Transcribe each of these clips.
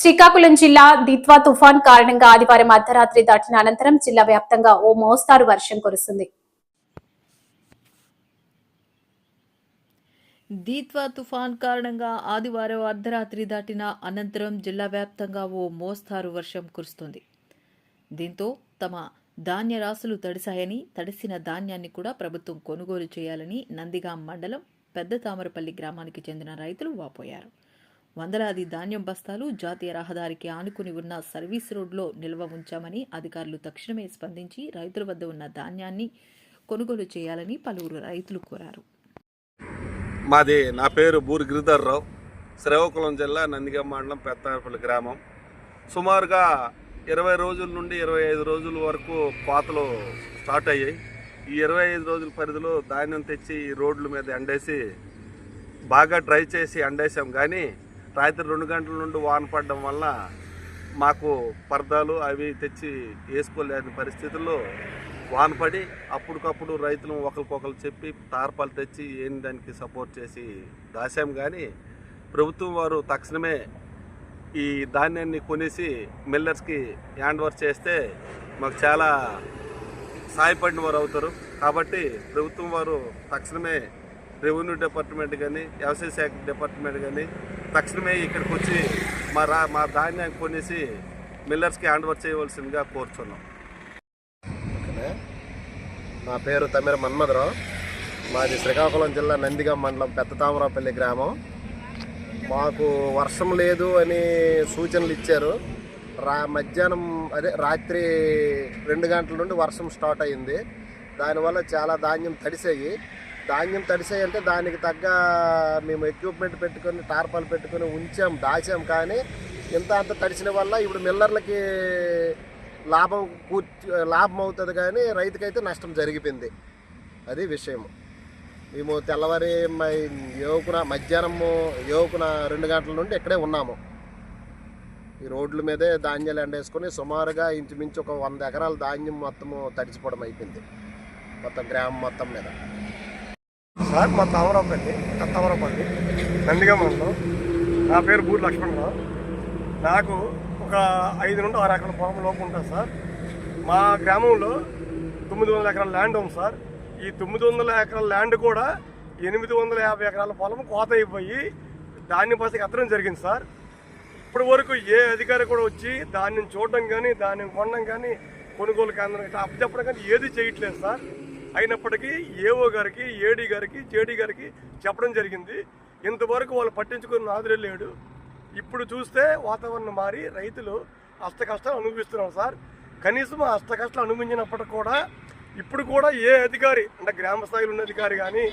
శ్రీకాకుళం జిల్లా దిత్వా తుఫాన్ కారణంగా ఆదివారం అర్ధరాత్రి దాటిన అనంతరం జిల్లా వ్యాప్తంగా ఓ మోస్తారు వర్షం కురుస్తుంది. దీత్వా తుఫాన్ కారణంగా ఆదివారం అర్ధరాత్రి దాటిన అనంతరం జిల్లా వ్యాప్తంగా ఓ మోస్తారు వర్షం కురుస్తుంది. దీంతో తమ ధాన్య రాసులు తడిశాయని తడిసిన ధాన్యాన్ని కూడా ప్రభుత్వం కొనుగోలు చేయాలని నందిగాం మండలం పెద్ద తామరపల్లి గ్రామానికి చెందిన రైతులు వాపోయారు. వందలాది ధాన్యం బస్తాలు జాతీయ రహదారికి ఆనుకుని ఉన్న సర్వీస్ రోడ్లో నిల్వ ఉంచామని అధికారులు తక్షణమే స్పందించి రైతుల వద్ద ఉన్న ధాన్యాన్ని కొనుగోలు చేయాలని పలువురు రైతులు కోరారు. మాది నా పేరు బూరి గిరిధర్రావు శ్రీకాకుళం జిల్లా నందిగం మండలం పెత్తారపల్లి గ్రామం. సుమారుగా ఇరవై రోజుల నుండి ఇరవై ఐదు రోజుల వరకు కోతలు స్టార్ట్ అయ్యాయి. ఈ ఇరవై ఐదు రోజుల పరిధిలో ధాన్యం తెచ్చి ఈ రోడ్ల మీద ఎండేసి బాగా డ్రై చేసి ఎండేసాం. కానీ రాత్రి రెండు గంటల నుండి వాన పడడం వల్ల మాకు పర్దాలు అవి తెచ్చి వేసుకోలేని పరిస్థితుల్లో వాన పడి అప్పటికప్పుడు రైతులు ఒకరికొకరు చెప్పి తార్పాలు తెచ్చి ఏం దానికి సపోర్ట్ చేసి దాశాం కానీ ప్రభుత్వం వారు తక్షణమే ఈ ధాన్యాన్ని కొనేసి మిల్లర్స్కి హ్యాండ్ ఓవర్ చేస్తే మాకు చాలా సాయపడిన వారు అవుతారు. కాబట్టి ప్రభుత్వం వారు తక్షణమే రెవెన్యూ డిపార్ట్మెంట్ కానీ వ్యవసాయ శాఖ డిపార్ట్మెంట్ కానీ తక్షణమే ఇక్కడికి వచ్చి మా రా మా ధాన్యం కొనేసి మిల్లర్స్కి హ్యాండ్ ఓవర్ చేయవలసిందిగా కోరుతున్నాం నా పేరు తమిర మన్మధరావు. మాది శ్రీకాకుళం జిల్లా నందిగా మండలం పెద్ద తామరాపల్లి గ్రామం. మాకు వర్షం లేదు అని సూచనలు ఇచ్చారు. రా మధ్యాహ్నం అదే రాత్రి రెండు గంటల నుండి వర్షం స్టార్ట్ అయింది. దానివల్ల చాలా ధాన్యం తడిసాయి. ధాన్యం తడిసాయి దానికి తగ్గ మేము ఎక్విప్మెంట్ పెట్టుకొని టార్పాలు పెట్టుకొని ఉంచాం దాచాం. కానీ ఇంత అంత తడిసిన వల్ల ఇప్పుడు మిల్లర్లకి లాభం కూర్చు లాభం అవుతుంది కానీ రైతుకైతే నష్టం జరిగిపోయింది. అది విషయం మేము తెల్లవారి మ- మధ్యాహ్నము యోకున రెండు గంటల నుండి ఇక్కడే ఉన్నాము. ఈ రోడ్ల మీదే ధాన్యాలు ఎండేసుకొని సుమారుగా ఇంచుమించు ఒక వంద ఎకరాల ధాన్యం మొత్తము తడిచిపోవడం అయిపోయింది. మొత్తం గ్రామం మొత్తం మీద. సార్ మా తామరాపల్లి తామరాపల్లి నందిగా మండలం నా పేరు బూరి లక్ష్మణరావు. నాకు ఒక ఐదు నుండి ఆరు ఎకరాల పొలం లోపు ఉంటుంది సార్. మా గ్రామంలో తొమ్మిది వందల ఎకరాల ల్యాండ్ ఉంది సార్. ఈ తొమ్మిది వందల ఎకరాల ల్యాండ్ కూడా ఎనిమిది వందల యాభై ఎకరాల పొలం కోత అయిపోయి ధాన్యం పసికి ఎత్తడం జరిగింది సార్. ఇప్పటి వరకు ఏ అధికారి కూడా వచ్చి ధాన్యం చూడడం కానీ ధాన్యం కొనడం కానీ కొనుగోలు కేంద్రం ఇట్లా అప్పచెప్పడం కానీ ఏది చేయట్లేదు సార్. అయినప్పటికీ ఏఓ గారికి ఏడీ గారికి జేడీ గారికి చెప్పడం జరిగింది. ఇంతవరకు వాళ్ళు పట్టించుకుని నాదులే లేడు. ఇప్పుడు చూస్తే వాతావరణం మారి రైతులు అష్ట కష్టాలు అనుభవిస్తున్నారు సార్. కనీసం అష్ట కష్టాలు అనుభవించినప్పటికి కూడా ఇప్పుడు కూడా ఏ అధికారి అంటే గ్రామ స్థాయిలో ఉన్న అధికారి కానీ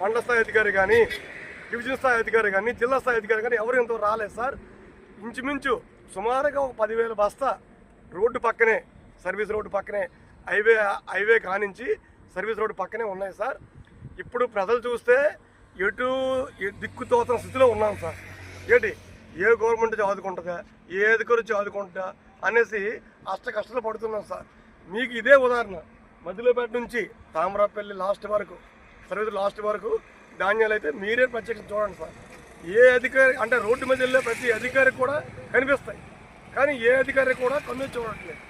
మండల స్థాయి అధికారి కానీ డివిజన్ స్థాయి అధికారి కానీ జిల్లా స్థాయి అధికారి కానీ ఎవరు ఇంతవరకు రాలేదు సార్. ఇంచుమించు సుమారుగా ఒక పదివేల బస్తా రోడ్డు పక్కనే సర్వీస్ రోడ్డు పక్కనే హైవే హైవే కానించి సర్వీస్ రోడ్డు పక్కనే ఉన్నాయి సార్. ఇప్పుడు ప్రజలు చూస్తే ఎటు దిక్కుతోతన స్థితిలో ఉన్నాం సార్. ఏంటి? ఏ గవర్నమెంట్ చదువుకుంటుందా? ఏ అధికారి చదువుకుంటుందా? అనేసి అష్ట కష్టాలు పడుతున్నాం సార్. మీకు ఇదే ఉదాహరణ. మధ్యలోపేట నుంచి తామరాపల్లి లాస్ట్ వరకు సర్వీస్ లాస్ట్ వరకు ధాన్యాలు అయితే మీరే ప్రత్యక్షం చూడండి సార్. ఏ అధికారి అంటే రోడ్డు మీద వెళ్ళే ప్రతి అధికారికి కూడా కనిపిస్తాయి. కానీ ఏ అధికారి కూడా కన్ను చూడట్లేదు.